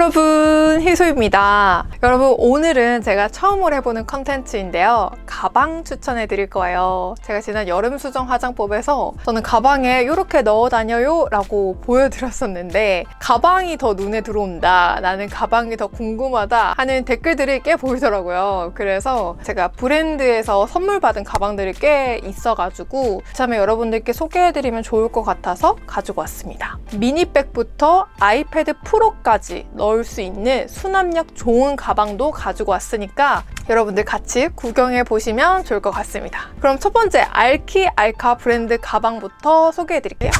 여러분 희소입니다. 여러분 오늘은 제가 처음으로 해보는 컨텐츠인데요. 가방 추천해 드릴 거예요. 제가 지난 여름 수정 화장법에서 저는 가방에 이렇게 넣어 다녀요 라고 보여드렸었는데 가방이 더 눈에 들어온다 나는 가방이 더 궁금하다 하는 댓글들이 꽤 보이더라고요. 그래서 제가 브랜드에서 선물 받은 가방들이 꽤 있어가지고 참에 여러분들께 소개해드리면 좋을 것 같아서 가지고 왔습니다. 미니백부터 아이패드 프로까지 넣을 수 있는 수납력 좋은 가방도 가지고 왔으니까 여러분들 같이 구경해 보시면 좋을 것 같습니다. 그럼 첫 번째 알키 알카 브랜드 가방부터 소개해 드릴게요.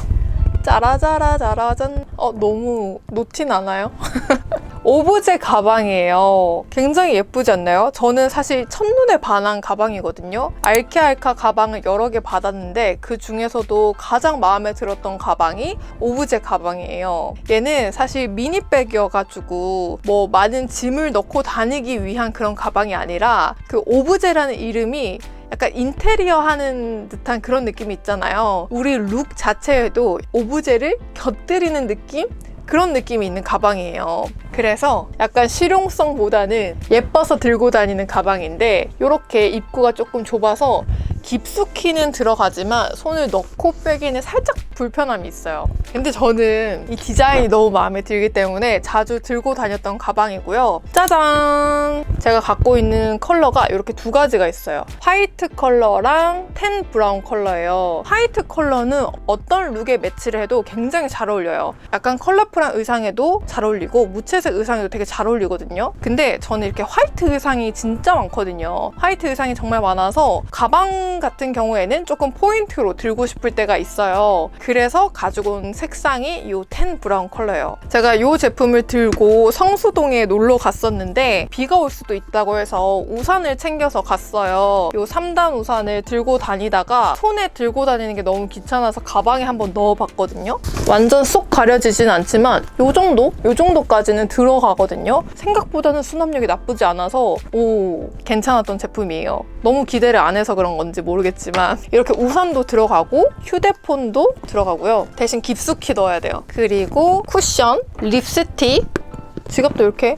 짜라짜라 짜라잔. 어, 너무 노틴 않아요? 오브제 가방이에요. 굉장히 예쁘지 않나요? 저는 사실 첫눈에 반한 가방이거든요. 알케알카 가방을 여러 개 받았는데 그 중에서도 가장 마음에 들었던 가방이 오브제 가방이에요. 얘는 사실 미니백이어가지고 뭐 많은 짐을 넣고 다니기 위한 그런 가방이 아니라 그 오브제라는 이름이 약간 인테리어 하는 듯한 그런 느낌이 있잖아요. 우리 룩 자체에도 오브제를 곁들이는 느낌? 그런 느낌이 있는 가방이에요. 그래서 약간 실용성보다는 예뻐서 들고 다니는 가방인데 이렇게 입구가 조금 좁아서 깊숙이는 들어가지만 손을 넣고 빼기는 살짝 불편함이 있어요. 근데 저는 이 디자인이 너무 마음에 들기 때문에 자주 들고 다녔던 가방이고요. 짜잔! 제가 갖고 있는 컬러가 이렇게 두 가지가 있어요. 화이트 컬러랑 텐 브라운 컬러예요. 화이트 컬러는 어떤 룩에 매치를 해도 굉장히 잘 어울려요. 약간 컬러풀한 의상에도 잘 어울리고 무채색 의상에도 되게 잘 어울리거든요. 근데 저는 이렇게 화이트 의상이 진짜 많거든요. 화이트 의상이 정말 많아서 가방 같은 경우에는 조금 포인트로 들고 싶을 때가 있어요. 그 래서 가지고 온 색상이 이 텐 브라운 컬러예요. 제가 이 제품을 들고 성수동에 놀러 갔었는데 비가 올 수도 있다고 해서 우산을 챙겨서 갔어요. 이 3단 우산을 들고 다니다가 손에 들고 다니는 게 너무 귀찮아서 가방에 한번 넣어봤거든요. 완전 쏙 가려지진 않지만 이 정도? 이 정도까지는 들어가거든요. 생각보다는 수납력이 나쁘지 않아서 오 괜찮았던 제품이에요. 너무 기대를 안 해서 그런 건지 모르겠지만 이렇게 우산도 들어가고 휴대폰도 들어가고 요. 대신 깊숙이 넣어야 돼요. 그리고 쿠션, 립스틱, 지갑도 이렇게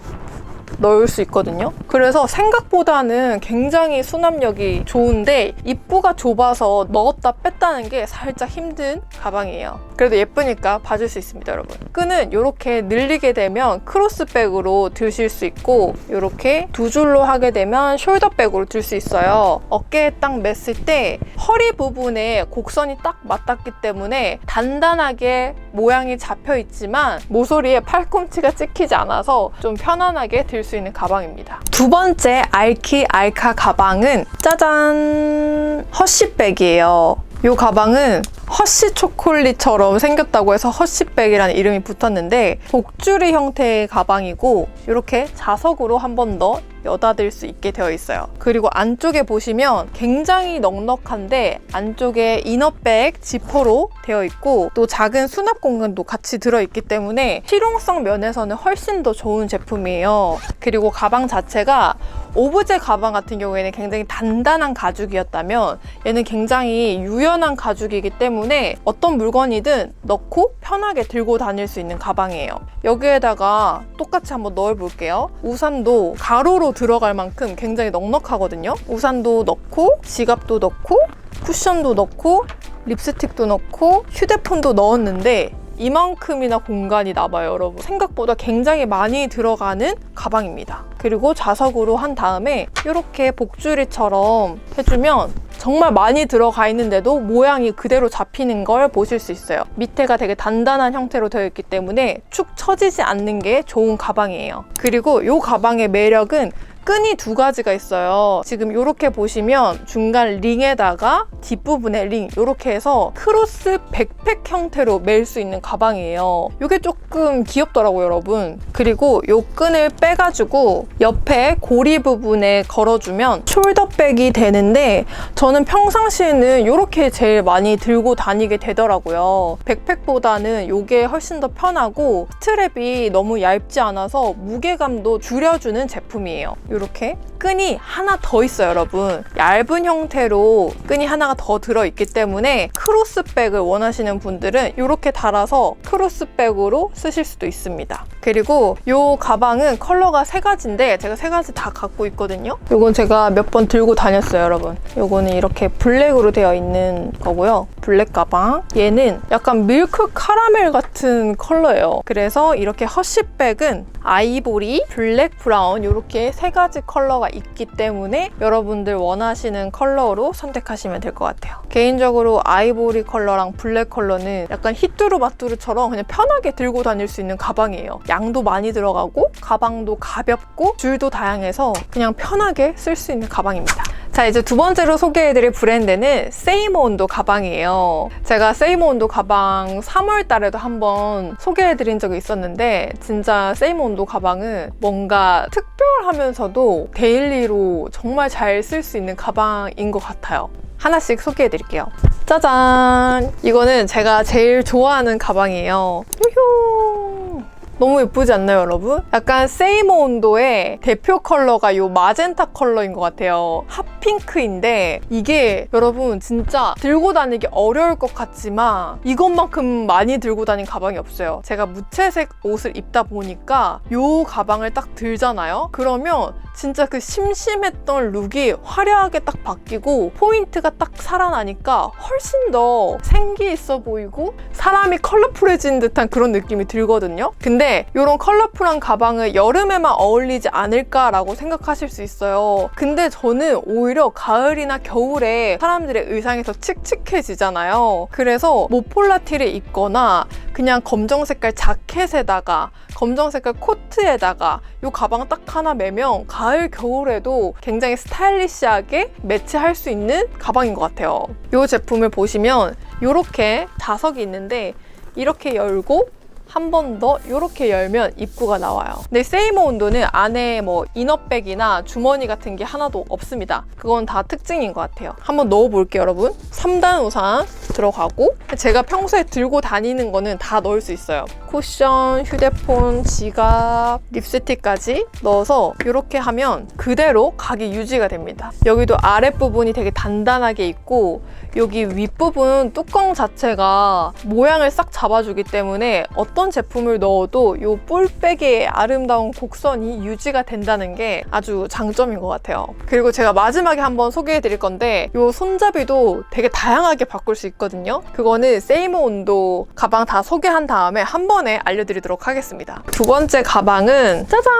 넣을 수 있거든요. 그래서 생각보다는 굉장히 수납력이 좋은데 입구가 좁아서 넣었다 뺐다는 게 살짝 힘든 가방이에요. 그래도 예쁘니까 봐줄 수 있습니다, 여러분. 끈은 이렇게 늘리게 되면 크로스백으로 드실 수 있고 이렇게 두 줄로 하게 되면 숄더백으로 들 수 있어요. 어깨에 딱 맸을 때 허리 부분에 곡선이 딱 맞닿기 때문에 단단하게 모양이 잡혀 있지만 모서리에 팔꿈치가 찍히지 않아서 좀 편안하게 들수 있는 가방입니다. 두 번째 알키 알카 가방은 짜잔 허쉬백이에요. 이 가방은 허쉬 초콜릿처럼 생겼다고 해서 허쉬백이라는 이름이 붙었는데 복주리 형태의 가방이고 이렇게 자석으로 한 번 더 여닫을 수 있게 되어 있어요. 그리고 안쪽에 보시면 굉장히 넉넉한데 안쪽에 이너백 지퍼로 되어 있고 또 작은 수납 공간도 같이 들어있기 때문에 실용성 면에서는 훨씬 더 좋은 제품이에요. 그리고 가방 자체가 오브제 가방 같은 경우에는 굉장히 단단한 가죽이었다면 얘는 굉장히 유연한 가죽이기 때문에 어떤 물건이든 넣고 편하게 들고 다닐 수 있는 가방이에요. 여기에다가 똑같이 한번 넣어볼게요. 우산도 가로로 들어갈 만큼 굉장히 넉넉하거든요. 우산도 넣고 지갑도 넣고 쿠션도 넣고 립스틱도 넣고 휴대폰도 넣었는데 이만큼이나 공간이 남아요, 여러분. 생각보다 굉장히 많이 들어가는 가방입니다. 그리고 자석으로 한 다음에 이렇게 복주리처럼 해주면 정말 많이 들어가 있는데도 모양이 그대로 잡히는 걸 보실 수 있어요. 밑에가 되게 단단한 형태로 되어 있기 때문에 축 처지지 않는 게 좋은 가방이에요. 그리고 이 가방의 매력은 끈이 두 가지가 있어요. 지금 이렇게 보시면 중간 링에다가 뒷부분에 링 이렇게 해서 크로스 백팩 형태로 멜 수 있는 가방이에요. 이게 조금 귀엽더라고요, 여러분. 그리고 이 끈을 빼가지고 옆에 고리 부분에 걸어주면 숄더백이 되는데 저는 평상시에는 이렇게 제일 많이 들고 다니게 되더라고요. 백팩보다는 이게 훨씬 더 편하고 스트랩이 너무 얇지 않아서 무게감도 줄여주는 제품이에요. 이렇게 끈이 하나 더 있어요, 여러분. 얇은 형태로 끈이 하나가 더 들어있기 때문에 크로스백을 원하시는 분들은 이렇게 달아서 크로스백으로 쓰실 수도 있습니다. 그리고 이 가방은 컬러가 세 가지인데 제가 세 가지 다 갖고 있거든요. 이건 제가 몇 번 들고 다녔어요, 여러분. 이거는 이렇게 블랙으로 되어 있는 거고요. 블랙 가방. 얘는 약간 밀크 카라멜 같은 컬러예요. 그래서 이렇게 허쉬백은 아이보리, 블랙, 브라운 이렇게 세 가지 컬러가 있기 때문에 여러분들 원하시는 컬러로 선택하시면 될 것 같아요. 개인적으로 아이보리 컬러랑 블랙 컬러는 약간 히뚜루 마뚜루처럼 그냥 편하게 들고 다닐 수 있는 가방이에요. 양도 많이 들어가고 가방도 가볍고 줄도 다양해서 그냥 편하게 쓸 수 있는 가방입니다. 자 이제 두 번째로 소개해드릴 브랜드는 세이모 온도 가방이에요. 제가 세이모 온도 가방 3월 달에도 한번 소개해드린 적이 있었는데 진짜 세이모 온도 가방은 뭔가 특별하면서도 데일리로 정말 잘 쓸 수 있는 가방인 것 같아요. 하나씩 소개해드릴게요. 짜잔! 이거는 제가 제일 좋아하는 가방이에요. 유효! 너무 예쁘지 않나요, 여러분? 약간 세이모 온도의 대표 컬러가 이 마젠타 컬러인 것 같아요. 핫핑크인데 이게 여러분 진짜 들고 다니기 어려울 것 같지만 이것만큼 많이 들고 다닌 가방이 없어요. 제가 무채색 옷을 입다 보니까 이 가방을 딱 들잖아요. 그러면 진짜 그 심심했던 룩이 화려하게 딱 바뀌고 포인트가 딱 살아나니까 훨씬 더 생기 있어 보이고 사람이 컬러풀해진 듯한 그런 느낌이 들거든요. 근데 이런 컬러풀한 가방을 여름에만 어울리지 않을까라고 생각하실 수 있어요. 근데 저는 오히려 가을이나 겨울에 사람들의 의상에서 칙칙해지잖아요. 그래서 모폴라티를 입거나 그냥 검정 색깔 자켓에다가 검정 색깔 코트에다가 이 가방 딱 하나 매면 가을 겨울에도 굉장히 스타일리시하게 매치할 수 있는 가방인 것 같아요. 이 제품을 보시면 이렇게 자석이 있는데 이렇게 열고 한 번 더 이렇게 열면 입구가 나와요. 근데 세이모 온도는 안에 뭐 이너백이나 주머니 같은 게 하나도 없습니다. 그건 다 특징인 것 같아요. 한번 넣어볼게요, 여러분. 3단 우산 들어가고 제가 평소에 들고 다니는 거는 다 넣을 수 있어요. 쿠션, 휴대폰, 지갑, 립스틱까지 넣어서 이렇게 하면 그대로 각이 유지가 됩니다. 여기도 아랫부분이 되게 단단하게 있고 여기 윗부분 뚜껑 자체가 모양을 싹 잡아주기 때문에 어떤 제품을 넣어도 이 뿔백의 아름다운 곡선이 유지가 된다는 게 아주 장점인 것 같아요. 그리고 제가 마지막에 한번 소개해 드릴 건데 이 손잡이도 되게 다양하게 바꿀 수 있거든요. 그거는 세이모 온도 가방 다 소개한 다음에 한 번에 알려드리도록 하겠습니다. 두 번째 가방은 짜잔!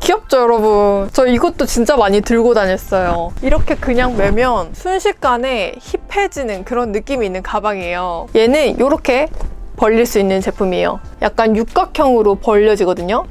귀엽죠, 여러분? 저 이것도 진짜 많이 들고 다녔어요. 이렇게 그냥 매면 순식간에 힙해지는 그런 느낌이 있는 가방이에요. 얘는 이렇게 벌릴 수 있는 제품이에요. 약간 육각형으로 벌려지거든요.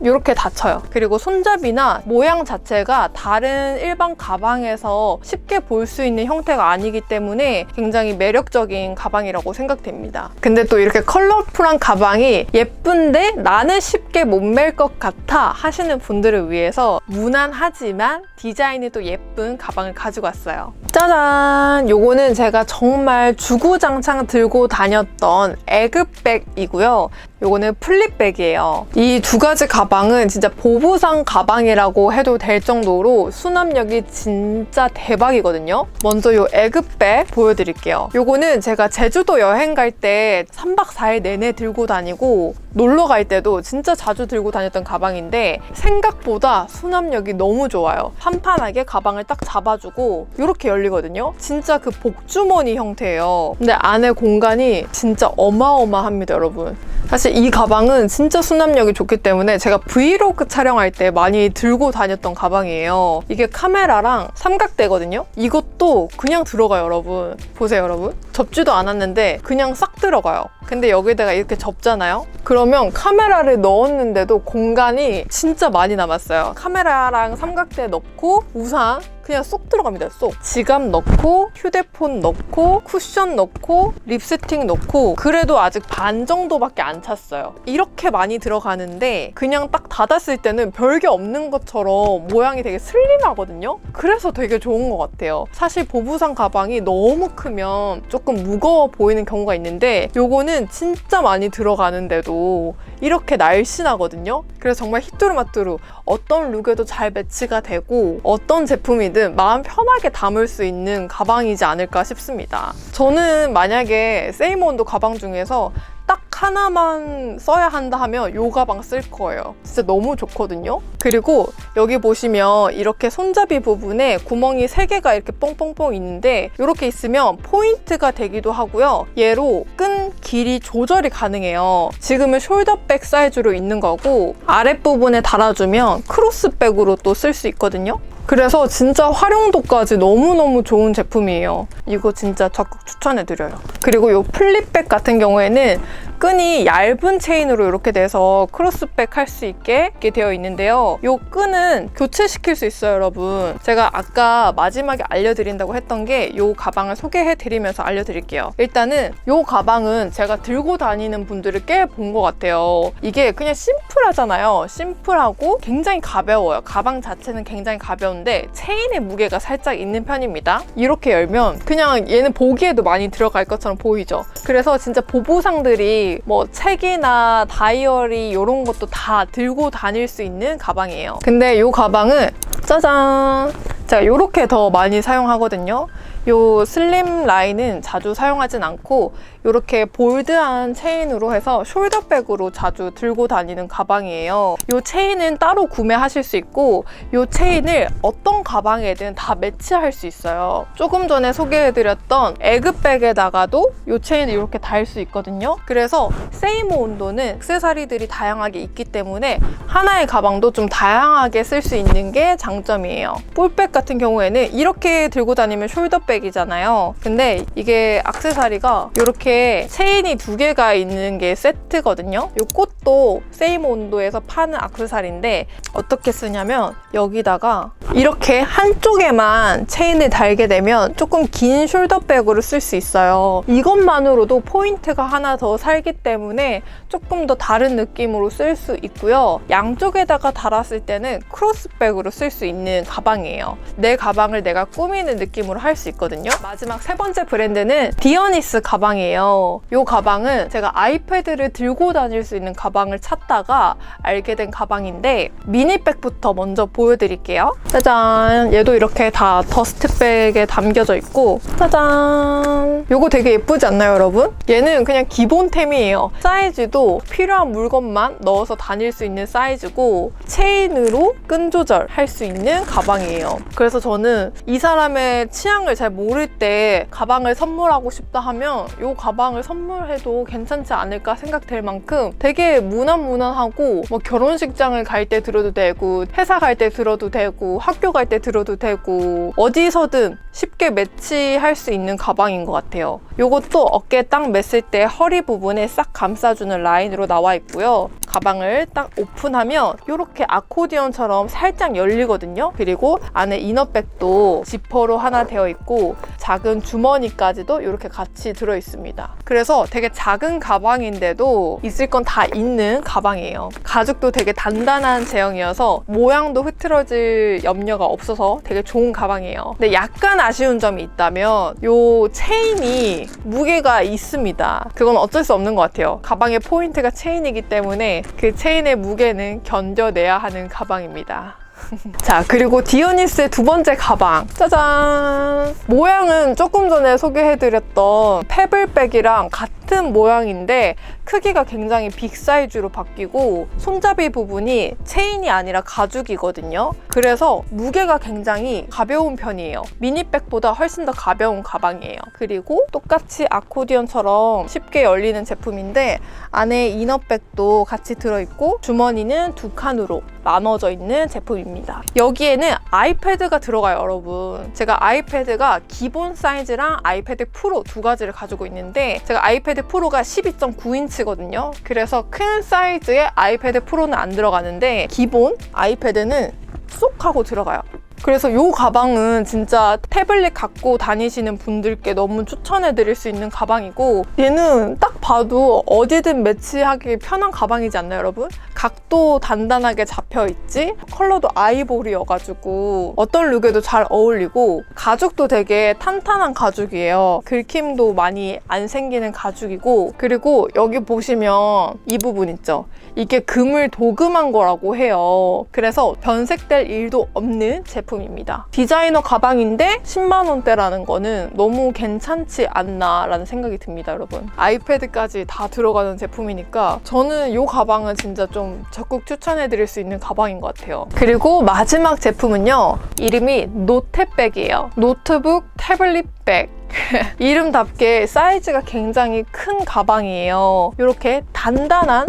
이렇게 닫혀요. 그리고 손잡이나 모양 자체가 다른 일반 가방에서 쉽게 볼 수 있는 형태가 아니기 때문에 굉장히 매력적인 가방이라고 생각됩니다. 근데 또 이렇게 컬러풀한 가방이 예쁜데 나는 쉽게 못 멜 것 같아 하시는 분들을 위해서 무난하지만 디자인이 또 예쁜 가방을 가지고 왔어요. 짜잔! 요거는 제가 정말 주구장창 들고 다녔던 에그백이고요. 요거는 플립백이에요. 이 두 가지 가방은 진짜 보부상 가방이라고 해도 될 정도로 수납력이 진짜 대박이거든요. 먼저 요 에그백 보여드릴게요. 요거는 제가 제주도 여행 갈 때 3박 4일 내내 들고 다니고 놀러 갈 때도 진짜 자주 들고 다녔던 가방인데 생각보다 수납력이 너무 좋아요. 판판하게 가방을 딱 잡아주고 이렇게 열리거든요. 진짜 그 복주머니 형태예요. 근데 안에 공간이 진짜 어마어마합니다, 여러분. 사실 이 가방은 진짜 수납력이 좋기 때문에 제가 브이로그 촬영할 때 많이 들고 다녔던 가방이에요. 이게 카메라랑 삼각대거든요. 이것도 그냥 들어가요, 여러분. 보세요, 여러분. 접지도 않았는데 그냥 싹 들어가요. 근데 여기다가 이렇게 접잖아요? 그 러면 카메라를 넣었는데도 공간이 진짜 많이 남았어요. 카메라랑 삼각대 넣고 우산 그냥 쏙 들어갑니다. 쏙. 지갑 넣고 휴대폰 넣고 쿠션 넣고 립스틱 넣고 그래도 아직 반 정도밖에 안 찼어요. 이렇게 많이 들어가는데 그냥 딱 닫았을 때는 별게 없는 것처럼 모양이 되게 슬림하거든요. 그래서 되게 좋은 것 같아요. 사실 보부상 가방이 너무 크면 조금 무거워 보이는 경우가 있는데 요거는 진짜 많이 들어가는데도 이렇게 날씬하거든요. 그래서 정말 히뚜루마뚜루 어떤 룩에도 잘 매치가 되고 어떤 제품이 든 마음 편하게 담을 수 있는 가방이지 않을까 싶습니다. 저는 만약에 세이몬도 가방 중에서 딱 하나만 써야 한다 하면 요 가방 쓸 거예요. 진짜 너무 좋거든요. 그리고 여기 보시면 이렇게 손잡이 부분에 구멍이 3개가 이렇게 뽕뽕뽕 있는데 이렇게 있으면 포인트가 되기도 하고요. 얘로 끈 길이 조절이 가능해요. 지금은 숄더백 사이즈로 있는 거고 아랫부분에 달아주면 크로스백으로 또 쓸 수 있거든요. 그래서 진짜 활용도까지 너무너무 좋은 제품이에요. 이거 진짜 적극 추천해드려요. 그리고 이 플립백 같은 경우에는 끈이 얇은 체인으로 이렇게 돼서 크로스백 할 수 있게 되어 있는데요. 이 끈은 교체시킬 수 있어요, 여러분. 제가 아까 마지막에 알려드린다고 했던 게 이 가방을 소개해드리면서 알려드릴게요. 일단은 이 가방은 제가 들고 다니는 분들을 꽤 본 것 같아요. 이게 그냥 심플하잖아요. 심플하고 굉장히 가벼워요. 가방 자체는 굉장히 가벼운 데 체인의 무게가 살짝 있는 편입니다. 이렇게 열면 그냥 얘는 보기에도 많이 들어갈 것처럼 보이죠. 그래서 진짜 보부상들이 뭐 책이나 다이어리 이런 것도 다 들고 다닐 수 있는 가방이에요. 근데 이 가방은 짜잔! 제가 이렇게 더 많이 사용하거든요. 요 슬림 라인은 자주 사용하진 않고 이렇게 볼드한 체인으로 해서 숄더백으로 자주 들고 다니는 가방이에요. 이 체인은 따로 구매하실 수 있고 이 체인을 어떤 가방에든 다 매치할 수 있어요. 조금 전에 소개해드렸던 에그백에다가도 이 체인을 이렇게 달 수 있거든요. 그래서 세이모 온도는 액세서리들이 다양하게 있기 때문에 하나의 가방도 좀 다양하게 쓸 수 있는 게 장점이에요. 볼백 같은 경우에는 이렇게 들고 다니면 숄더백 이잖아요. 근데 이게 액세서리가 이렇게 체인이 두 개가 있는 게 세트거든요. 이 꽃도 세이모 온도에서 파는 액세서리인데 어떻게 쓰냐면 여기다가 이렇게 한쪽에만 체인을 달게 되면 조금 긴 숄더백으로 쓸 수 있어요. 이것만으로도 포인트가 하나 더 살기 때문에 조금 더 다른 느낌으로 쓸 수 있고요. 양쪽에다가 달았을 때는 크로스백으로 쓸 수 있는 가방이에요. 내 가방을 내가 꾸미는 느낌으로 할 수 있거든요. 마지막 세 번째 브랜드는 디어니스 가방이에요. 이 가방은 제가 아이패드를 들고 다닐 수 있는 가방을 찾다가 알게 된 가방인데 미니백부터 먼저 보여드릴게요. 짜잔! 얘도 이렇게 다 더스트백에 담겨져 있고 짜잔! 요거 되게 예쁘지 않나요, 여러분? 얘는 그냥 기본템이에요. 사이즈도 필요한 물건만 넣어서 다닐 수 있는 사이즈고 체인으로 끈 조절 할 수 있는 가방이에요. 그래서 저는 이 사람의 취향을 잘 모를 때 가방을 선물하고 싶다 하면 이 가방을 선물해도 괜찮지 않을까 생각될 만큼 되게 무난무난하고 뭐 결혼식장을 갈 때 들어도 되고 회사 갈 때 들어도 되고 학교 갈 때 들어도 되고 어디서든 쉽게 매치할 수 있는 가방인 것 같아요. 이것도 어깨에 딱 맸을 때 허리 부분에 싹 감싸주는 라인으로 나와 있고요. 가방을 딱 오픈하면 이렇게 아코디언처럼 살짝 열리거든요. 그리고 안에 이너백도 지퍼로 하나 되어 있고 작은 주머니까지도 이렇게 같이 들어 있습니다. 그래서 되게 작은 가방인데도 있을 건 다 있는 가방이에요. 가죽도 되게 단단한 제형이어서 모양도 흐트러질 염려가 없어서 되게 좋은 가방이에요. 근데 약간 아쉬운 점이 있다면 이 체인이 무게가 있습니다. 그건 어쩔 수 없는 것 같아요. 가방의 포인트가 체인이기 때문에 그 체인의 무게는 견뎌내야 하는 가방입니다. 자, 그리고 디오니스의 두 번째 가방. 짜잔! 모양은 조금 전에 소개해드렸던 페블백이랑 같은 모양인데 크기가 굉장히 빅 사이즈로 바뀌고 손잡이 부분이 체인이 아니라 가죽이거든요. 그래서 무게가 굉장히 가벼운 편이에요. 미니백보다 훨씬 더 가벼운 가방이에요. 그리고 똑같이 아코디언처럼 쉽게 열리는 제품인데 안에 이너백도 같이 들어있고 주머니는 두 칸으로 나눠져 있는 제품입니다. 여기에는 아이패드가 들어가요, 여러분. 제가 아이패드가 기본 사이즈랑 아이패드 프로 두 가지를 가지고 있는데 제가 아이패드 프로가 12.9인치거든요. 그래서 큰 사이즈의 아이패드 프로는 안 들어가는데 기본 아이패드는 쏙 하고 들어가요. 그래서 이 가방은 진짜 태블릿 갖고 다니시는 분들께 너무 추천해 드릴 수 있는 가방이고 얘는 딱 봐도 어디든 매치하기 편한 가방이지 않나요, 여러분? 각도 단단하게 잡혀 있지? 컬러도 아이보리여가지고 어떤 룩에도 잘 어울리고 가죽도 되게 탄탄한 가죽이에요. 긁힘도 많이 안 생기는 가죽이고 그리고 여기 보시면 이 부분 있죠? 이게 금을 도금한 거라고 해요. 그래서 변색될 일도 없는 제품입니다. 디자이너 가방인데 10만 원대라는 거는 너무 괜찮지 않나 라는 생각이 듭니다, 여러분. 아이패드까지 다 들어가는 제품이니까 저는 이 가방은 진짜 좀 적극 추천해 드릴 수 있는 가방인 것 같아요. 그리고 마지막 제품은요. 이름이 노트백이에요. 노트북 태블릿 백. 이름답게 사이즈가 굉장히 큰 가방이에요. 이렇게 단단한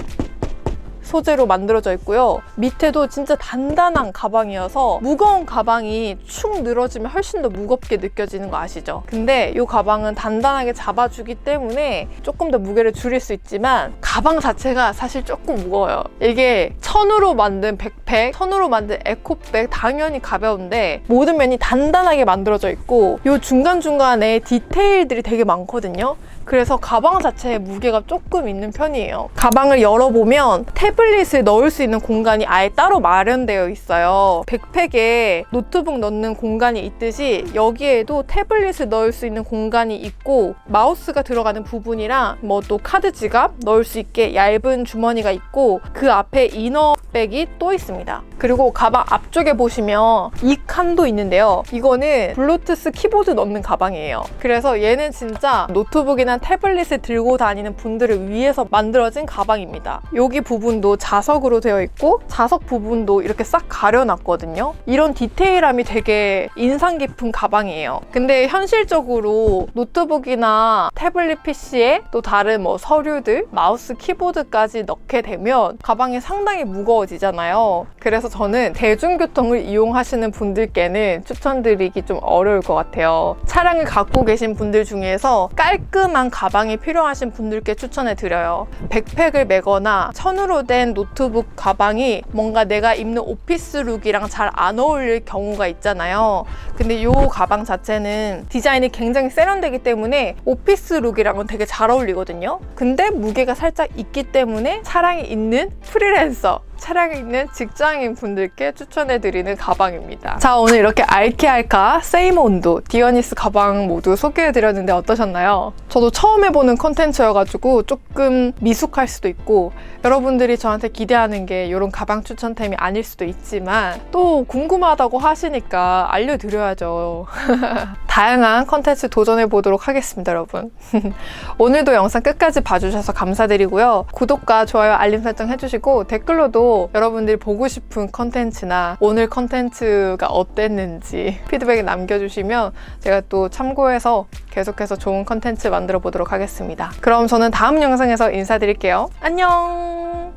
소재로 만들어져 있고요. 밑에도 진짜 단단한 가방이어서 무거운 가방이 축 늘어지면 훨씬 더 무겁게 느껴지는 거 아시죠? 근데 이 가방은 단단하게 잡아주기 때문에 조금 더 무게를 줄일 수 있지만 가방 자체가 사실 조금 무거워요. 이게 천으로 만든 백팩, 천으로 만든 에코백 당연히 가벼운데 모든 면이 단단하게 만들어져 있고 이 중간중간에 디테일들이 되게 많거든요. 그래서 가방 자체에 무게가 조금 있는 편이에요. 가방을 열어보면 태블릿을 넣을 수 있는 공간이 아예 따로 마련되어 있어요. 백팩에 노트북 넣는 공간이 있듯이 여기에도 태블릿을 넣을 수 있는 공간이 있고 마우스가 들어가는 부분이랑 뭐 또 카드 지갑 넣을 수 있게 얇은 주머니가 있고 그 앞에 이너백이 또 있습니다. 그리고 가방 앞쪽에 보시면 이 칸도 있는데요. 이거는 블루투스 키보드 넣는 가방이에요. 그래서 얘는 진짜 노트북이나 태블릿을 들고 다니는 분들을 위해서 만들어진 가방입니다. 여기 부분도 자석으로 되어 있고 자석 부분도 이렇게 싹 가려놨거든요. 이런 디테일함이 되게 인상 깊은 가방이에요. 근데 현실적으로 노트북이나 태블릿 PC에 또 다른 뭐 서류들, 마우스, 키보드까지 넣게 되면 가방이 상당히 무거워지잖아요. 그래서 저는 대중교통을 이용하시는 분들께는 추천드리기 좀 어려울 것 같아요. 차량을 갖고 계신 분들 중에서 깔끔한 가방이 필요하신 분들께 추천해 드려요. 백팩을 메거나 천으로 된 노트북 가방이 뭔가 내가 입는 오피스 룩이랑 잘 안 어울릴 경우가 있잖아요. 근데 이 가방 자체는 디자인이 굉장히 세련되기 때문에 오피스 룩이랑은 되게 잘 어울리거든요. 근데 무게가 살짝 있기 때문에 차량에 있는 프리랜서 차량에 있는 직장인 분들께 추천해드리는 가방입니다. 자, 오늘 이렇게 알키알카, 세이몬도, 디어니스 가방 모두 소개해드렸는데 어떠셨나요? 저도 처음 해보는 컨텐츠여가지고 조금 미숙할 수도 있고 여러분들이 저한테 기대하는 게 이런 가방 추천템이 아닐 수도 있지만 또 궁금하다고 하시니까 알려드려야죠. 다양한 컨텐츠 도전해 보도록 하겠습니다, 여러분. 오늘도 영상 끝까지 봐주셔서 감사드리고요. 구독과 좋아요, 알림 설정 해주시고 댓글로도 여러분들이 보고 싶은 컨텐츠나 오늘 컨텐츠가 어땠는지 피드백 남겨주시면 제가 또 참고해서 계속해서 좋은 컨텐츠 만들어 보도록 하겠습니다. 그럼 저는 다음 영상에서 인사드릴게요. 안녕!